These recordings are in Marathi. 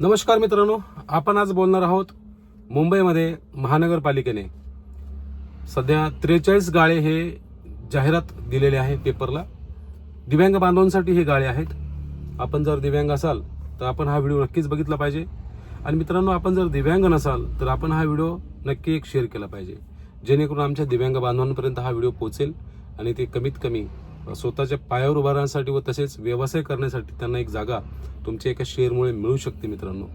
नमस्कार मित्रांनो आपण आज बोलणार आहोत मुंबईमध्ये महानगरपालिकेने. सध्या त्रेचाळीस गाळे हे जाहिरात दिलेले आहे पेपरला. दिव्यांग बांधवांसाठी हे गाळे आहेत. आपण जर दिव्यांग असाल तर आपण हा व्हिडिओ नक्कीच बघितला पाहिजे. आणि मित्रांनो आपण जर दिव्यांग नसाल तर आपण हा व्हिडिओ नक्की एक शेअर केला पाहिजे. जेणेकरून आमच्या दिव्यांग बांधवांपर्यंत हा व्हिडिओ पोहोचेल आणि ते कमीत कमी स्वतःच्या पायावर उभारण्यासाठी व तसेच व्यवसाय करण्यासाठी त्यांना एक जागा तुमच्या एका शेअरमुळे मिळू शकते मित्रांनो.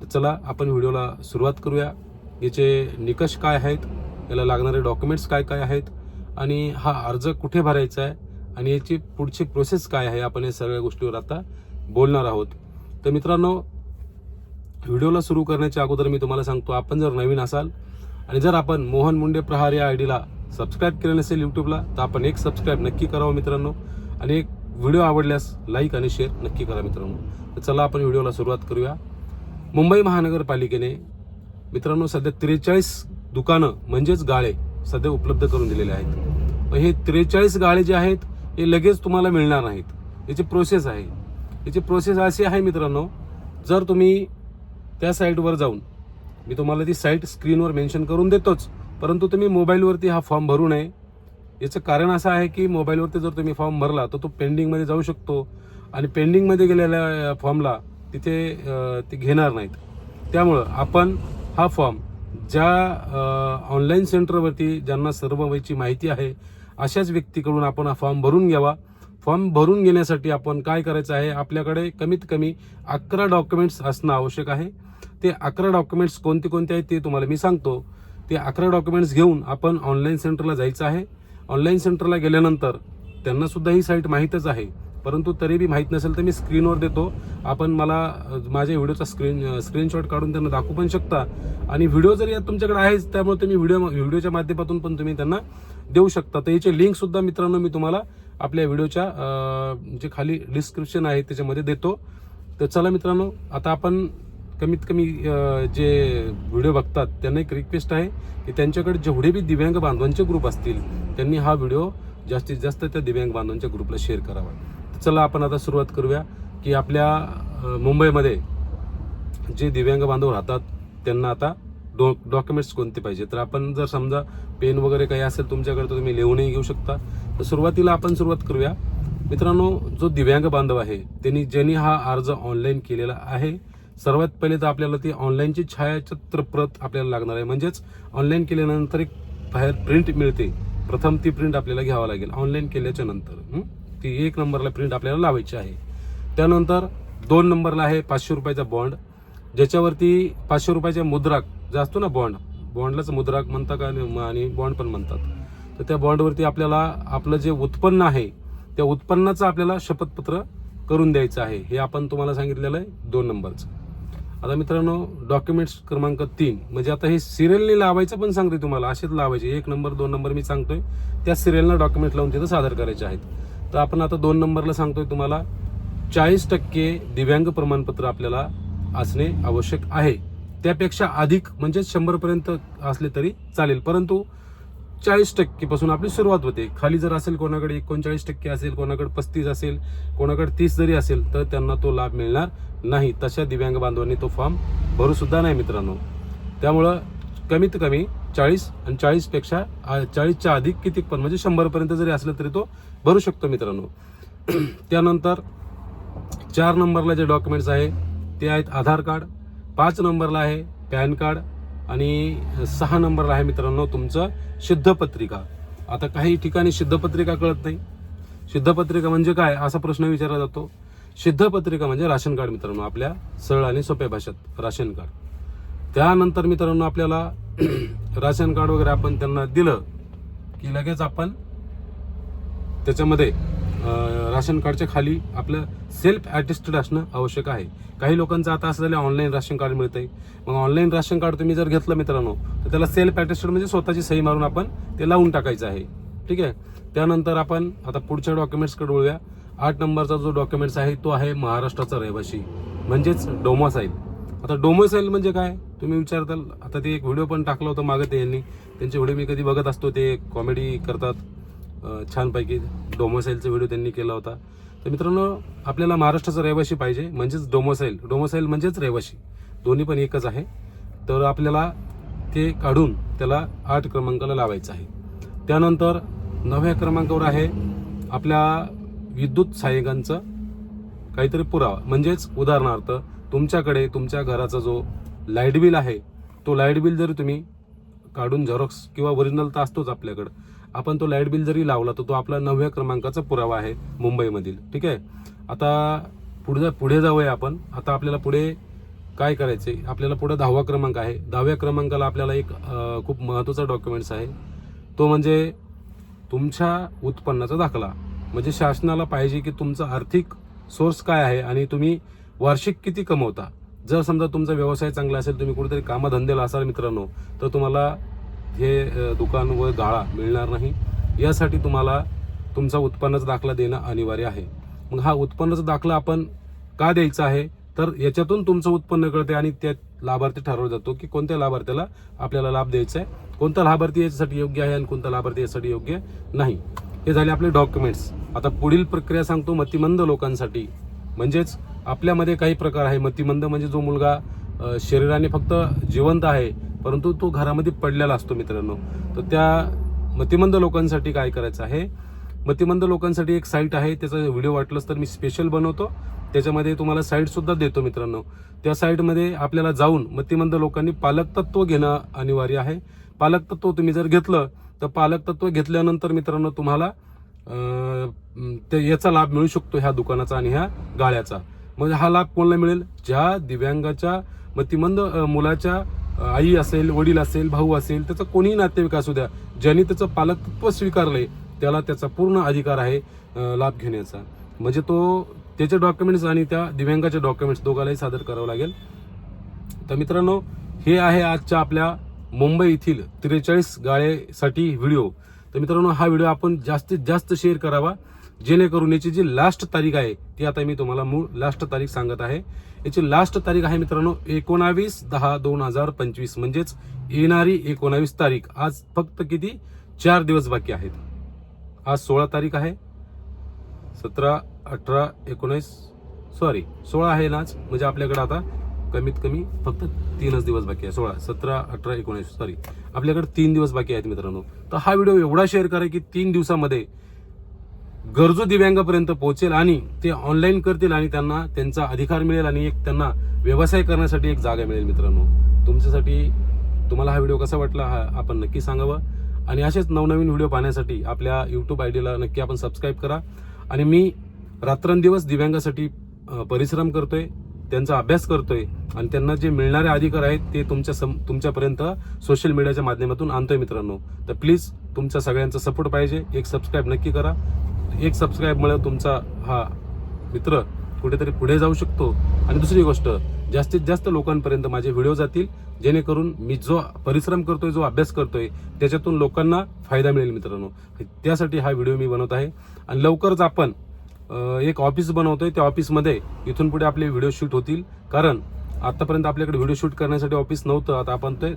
तर चला आपण व्हिडिओला सुरुवात करूया. याचे निकष काय आहेत? याला लागणारे डॉक्युमेंट्स काय काय आहेत? आणि हा अर्ज कुठे भरायचा आहे? आणि याची पुढची प्रोसेस काय आहे? आपण या सगळ्या गोष्टीवर आता बोलणार आहोत. तर मित्रांनो व्हिडिओला सुरू करण्याच्या अगोदर मी तुम्हाला सांगतो आपण जर नवीन असाल आणि जर आपण मोहन मुंडे प्रहार या आय डीला सबस्क्राईब केलं नसेल यूट्यूबला तर आपण एक सबस्क्राईब नक्की करावं मित्रांनो. आणि एक व्हिडिओ आवडल्यास लाईक आणि शेअर नक्की करा मित्रांनो. तर चला आपण व्हिडिओला सुरुवात करूया. मुंबई महानगरपालिकेने मित्रांनो सध्या त्रेचाळीस दुकानं म्हणजेच गाळे सध्या उपलब्ध करून दिलेले आहेत. हे त्रेचाळीस गाळे जे आहेत हे लगेच तुम्हाला मिळणार नाहीत. याची प्रोसेस आहे. याची प्रोसेस अशी आहे मित्रांनो जर तुम्ही त्या साईटवर जाऊन मी तुम्हाला ती साईट स्क्रीनवर मेन्शन करून देतोच परंतु तुम्ही मोबाईलवरती हा फॉर्म भरू नये. याचं कारण असं आहे की मोबाईलवरती जर तुम्ही फॉर्म भरला तर तो पेंडिंगमध्ये जाऊ शकतो. आणि पेंडिंगमध्ये गेलेल्या फॉर्मला तिथे ते घेणार नाहीत. त्यामुळं आपण हा फॉर्म ज्या ऑनलाईन सेंटरवरती ज्यांना सर्व वयची माहिती आहे अशाच व्यक्तीकडून आपण हा फॉर्म भरून घ्यावा. फॉर्म भरून घेण्यासाठी आपण काय करायचं आहे आपल्याकडे कमीत कमी अकरा डॉक्युमेंट्स असणं आवश्यक आहे. ते अकरा डॉक्युमेंट्स कोणते कोणते आहेत ते तुम्हाला मी सांगतो. ते अकरा डॉक्युमेंट्स घेऊन आपण ऑनलाईन सेंटरला जायचं आहे. ऑनलाईन सेंटरला गेल्यानंतर त्यांनासुद्धा ही साईट माहीतच आहे. परंतु तरी बी माहीत नसेल तर मी स्क्रीनवर देतो. आपण मला माझ्या व्हिडिओचा स्क्रीन स्क्रीनशॉट काढून त्यांना दाखवू पण शकता. आणि व्हिडिओ जर यात तुमच्याकडे आहेच त्यामुळे तुम्ही व्हिडिओ व्हिडिओच्या माध्यमातून पण तुम्ही त्यांना देऊ शकता. तर याचे लिंकसुद्धा मित्रांनो मी तुम्हाला आपल्या व्हिडिओच्या जे खाली डिस्क्रिप्शन आहे त्याच्यामध्ये देतो. तर चला मित्रांनो आता आपण कमीत कमी जे व्हिडिओ बघतात त्यांना एक रिक्वेस्ट आहे की त्यांच्याकडे जेवढे बी दिव्यांग बांधवांचे ग्रुप असतील त्यांनी हा व्हिडिओ जास्तीत जास्त त्या दिव्यांग बांधवांच्या ग्रुपला शेअर करावा. तर चला आपण आता सुरुवात करूया की आपल्या मुंबईमध्ये जे दिव्यांग बांधव राहतात त्यांना आता डॉ डॉक्युमेंट्स कोणते पाहिजे? तर आपण जर समजा पेन वगैरे काही असेल तुमच्याकडे तर तुम्ही लिहूनही घेऊ शकता. तर सुरुवातीला आपण सुरुवात करूया. मित्रांनो जो दिव्यांग बांधव आहे त्यांनी ज्यांनी हा अर्ज ऑनलाईन केलेला आहे सर्वात पहिले तर आपल्याला ती ऑनलाईनची छायाचित्र प्रत आपल्याला लागणार आहे. म्हणजेच ऑनलाईन केल्यानंतर एक बाहेर प्रिंट मिळते. प्रथम ती प्रिंट आपल्याला घ्यावा लागेल. ऑनलाईन केल्याच्यानंतर. ती एक नंबरला प्रिंट आपल्याला लावायची आहे. त्यानंतर दोन नंबरला आहे पाचशे रुपयाचा बॉन्ड ज्याच्यावरती पाचशे रुपयाच्या मुद्राक जो असतो ना बॉन्ड बॉन्डलाच मुद्राक म्हणतात का आणि आणि बॉन्ड पण म्हणतात. तर त्या बॉन्डवरती आपल्याला आपलं जे उत्पन्न आहे त्या उत्पन्नाचं आपल्याला शपथपत्र करून द्यायचं आहे. हे आपण तुम्हाला सांगितलेलं आहे दोन नंबरचं आता मित्रांनो डॉक्युमेंट्स क्रमांक तीन. म्हणजे आता हे सिरियलने लावायचं पण सांगते तुम्हाला. असेच लावायचे. एक नंबर दोन नंबर मी सांगतोय. त्या सिरियलला डॉक्युमेंट लावून तिथं सादर करायचे आहेत. तर आपण आता दोन नंबरला सांगतोय तुम्हाला. चाळीस टक्के दिव्यांग प्रमाणपत्र आपल्याला असणे आवश्यक आहे. त्यापेक्षा अधिक म्हणजे शंभरपर्यंत असले तरी चालेल. परंतु चाळीस टक्केपासून आपली सुरुवात होते. खाली जर असेल कोणाकडे एकोणचाळीस टक्के असेल कोणाकडे पस्तीस असेल कोणाकडे तीस जरी असेल तर त्यांना तो लाभ मिळणार नाही. तशा दिव्यांग बांधवांनी तो फॉर्म भरूसुद्धा नाही मित्रांनो. त्यामुळं कमीत कमी चाळीस आणि चाळीसपेक्षा चाळीसच्या अधिक किती पण म्हणजे शंभरपर्यंत जरी असलं तरी तो भरू शकतो मित्रांनो. त्यानंतर चार नंबरला जे डॉक्युमेंट्स आहे ते आहेत आधार कार्ड पाच नंबरला आहे पॅन कार्ड आणि सहा नंबरला आहे मित्रांनो तुमचं सिद्धपत्रिका. आता काही ठिकाणी सिद्धपत्रिका कळत नाही. सिद्धपत्रिका म्हणजे काय? असा प्रश्न विचारला जातो. सिद्धपत्रिका म्हणजे राशन कार्ड मित्रांनो आपल्या सरळ आणि सोप्या भाषेत राशन कार्ड. त्यानंतर मित्रांनो आपल्याला राशन कार्ड वगैरे आपण त्यांना दिलं की लगेच आपण त्याच्यामध्ये राशन कार्डच्या खाली आपलं सेल्फ ॲटेस्टेड असणं आवश्यक आहे. काही लोकांचं आता असं झालं ऑनलाईन राशन कार्ड मिळतं आहे मग ऑनलाईन राशन कार्ड तुम्ही जर घेतलं मित्रांनो तर त्याला सेल्फ ॲटेस्टेड म्हणजे स्वतःची सही मारून आपण ते लावून टाकायचं आहे. ठीक आहे? त्यानंतर आपण आता पुढच्या डॉक्युमेंट्सकडे वळूया. आठ नंबरचा जो डॉक्युमेंट्स आहे तो आहे महाराष्ट्राचा रहिवासी म्हणजेच डोमासाईल आता डोमोसाईल म्हणजे काय? तुम्ही विचारताल आता ते एक व्हिडिओ पण टाकला होता मागं ते यांनी. त्यांचे व्हिडिओ मी कधी बघत असतो ते कॉमेडी करतात. छानपैकी. डोमोसाईलचा व्हिडिओ त्यांनी केला होता. तर मित्रांनो आपल्याला महाराष्ट्राचा रहिवाशी पाहिजे म्हणजेच डोमोसाईल डोमोसाईल म्हणजेच रहिवाशी दोन्ही पण एकच आहे. तर आपल्याला ते काढून त्याला आठ क्रमांकाला लावायचं आहे. त्यानंतर नव्या क्रमांकावर आहे आपल्या विद्युत सहाय्यकांचं काहीतरी पुरावा. म्हणजेच उदाहरणार्थ तुमच्याकडे तुमच्या घराचा जो लाइट बिल आहे तो लाइट बिल जरी तुम्ही काढून झेरॉक्स किंवा ओरिजिनल तर असतोच आपल्याकडं. आपण तो लाइट बिल जरी लावला तर तो आपला नवव्या क्रमांकाचा पुरावा आहे मुंबईमधील. ठीक आहे? आता पुढे पुढे जाऊया आपण. आता आपल्याला पुढे काय करायचे आपल्याला पुढे दहावा क्रमांक आहे. दहाव्या क्रमांकाला आपल्याला एक खूप महत्त्वाचा डॉक्युमेंट्स आहे. तो म्हणजे तुमच्या उत्पन्नाचा दाखला. म्हणजे शासनाला पाहिजे की तुमचा आर्थिक सोर्स काय आहे आणि तुम्ही वार्षिक किती कमवता. जर समजा तुमचा व्यवसाय चांगला असेल तुम्ही कुठेतरी कामधंद्याला असाल मित्रांनो तर तुम्हाला हे दुकान व गाळा मिळणार नाही. यासाठी तुम्हाला तुमचा उत्पन्नाचा दाखला देणं अनिवार्य आहे. मग हा उत्पन्नाचा दाखला आपण का द्यायचा आहे? तर याच्यातून तुमचं उत्पन्न कळते आणि त्या लाभार्थी ठरवला जातो की कोणत्या लाभार्थ्याला आपल्याला लाभ द्यायचा आहे कोणता लाभार्थी याच्यासाठी योग्य आहे आणि कोणता लाभार्थी यासाठी योग्य नाही. हे झाले आपले डॉक्युमेंट्स. आता पुढील प्रक्रिया सांगतो मतिमंद लोकांसाठी. म्हणजेच आपल्यामध्ये काही प्रकार आहे. मतिमंद म्हणजे जो मुलगा शरीराने फक्त जिवंत आहे परंतु तो घरामध्ये पडलेला असतो मित्रांनो. तर त्या मतिमंद लोकांसाठी काय करायचं आहे? मतिमंद लोकांसाठी एक साईट आहे त्याचा व्हिडिओ वाटलंच तर मी स्पेशल बनवतो. त्याच्यामध्ये तुम्हाला साईटसुद्धा देतो मित्रांनो. त्या साईटमध्ये आपल्याला जाऊन मतिमंद लोकांनी पालक तत्व घेणं अनिवार्य आहे. पालक तत्व तुम्ही जर घेतलं तर पालक तत्व घेतल्यानंतर मित्रांनो तुम्हाला ते याचा लाभ मिळू शकतो ह्या दुकानाचा आणि ह्या गाळ्याचा. मग हा लाभ कोणाला मिळेल? ज्या दिव्यांगाच्या मतिमंद मुलाच्या आई असेल वडील असेल भाऊ असेल त्याचा कोणीही नातेवाईक असू द्या ज्यांनी त्याचं पालकत्व स्वीकारले त्याला त्याचा पूर्ण अधिकार आहे लाभ घेण्याचा. म्हणजे तो त्याचे डॉक्युमेंट्स आणि त्या दिव्यांगाचे डॉक्युमेंट्स दोघांनाही सादर करावं लागेल. तर मित्रांनो हे आहे आजच्या आपल्या मुंबई येथील त्रेचाळीस गाळेसाठी व्हिडिओ. तर मित्रांनो हा व्हिडिओ आपण जास्तीत जास्त शेअर करावा. जेणेकरून याची जी लास्ट तारीख आहे ती आता मी तुम्हाला मूळ लास्ट तारीख सांगत आहे. याची लास्ट तारीख आहे मित्रांनो एकोणावीस दहा दोन हजार पंचवीस. म्हणजेच येणारी एकोणावीस तारीख. आज फक्त किती? चार दिवस बाकी आहेत. आज सोळा तारीख आहे. सतरा अठरा एकोणीस सॉरी सोळा आहे ना आज. म्हणजे आपल्याकडे आता कमीत कमी फक्त तीनच दिवस बाकी आहे. सोळा सतरा अठरा एकोणीस सॉरी आपल्याकडे तीन दिवस बाकी आहेत मित्रांनो. तर हा व्हिडिओ एवढा शेअर करा की तीन दिवसामध्ये गरजू दिव्यांगापर्यंत पोहोचेल आणि ते ऑनलाईन करतील आणि त्यांना त्यांचा अधिकार मिळेल आणि एक त्यांना व्यवसाय करण्यासाठी एक जागा मिळेल मित्रांनो. तुमच्यासाठी तुम्हाला हा व्हिडिओ कसा वाटला हा आपण नक्की सांगावं. आणि असेच नवनवीन व्हिडिओ पाहण्यासाठी आपल्या यूट्यूब आय डीला नक्की आपण सबस्क्राईब करा. आणि मी रात्रंदिवस दिव्यांगासाठी परिश्रम परिश्रम करतोय त्यांचा अभ्यास करतोय आणि त्यांना जे मिळणारे अधिकार आहेत ते तुमच्या सम तुमच्यापर्यंत सोशल मीडियाच्या माध्यमातून आणतोय मित्रांनो. तर प्लीज तुमच्या सगळ्यांचा सपोर्ट पाहिजे. एक सबस्क्राईब नक्की करा. एक सबस्क्राईबमुळे तुमचा हा मित्र कुठेतरी पुढे जाऊ शकतो. आणि दुसरी गोष्ट जास्तीत जास्त लोकांपर्यंत माझे व्हिडिओ जातील जेणेकरून मी जो परिश्रम करतोय जो अभ्यास करतोय त्याच्यातून लोकांना फायदा मिळेल मित्रांनो. त्यासाठी हा व्हिडिओ मी बनवत आहे. आणि लवकरच आपण एक ऑफिस बनवतोय. त्या ऑफिसमध्ये इथून पुढे आपले व्हिडिओ शूट होतील. कारण आतापर्यंत आपल्याकडे व्हिडिओ शूट करण्यासाठी ऑफिस नव्हतं. आता आपण ते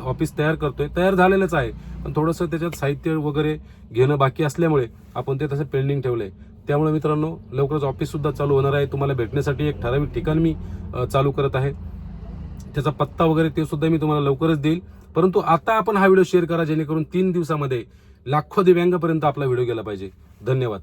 ऑफिस तयार करतोय. तयार झालेलंच आहे. पण थोडंसं त्याच्यात साहित्य वगैरे घेणं बाकी असल्यामुळे आपण ते तसं पेंडिंग ठेवलंय. त्यामुळे मित्रांनो लवकरच ऑफिससुद्धा चालू होणार आहे. तुम्हाला भेटण्यासाठी एक ठराविक ठिकाण मी चालू करत आहे. त्याचा पत्ता वगैरे ते सुद्धा मी तुम्हाला लवकरच देईल. परंतु आता आपण हा व्हिडिओ शेअर करा जेणेकरून तीन दिवसामध्ये लाखो दिव्यांगापर्यंत आपला व्हिडिओ गेला पाहिजे. धन्यवाद.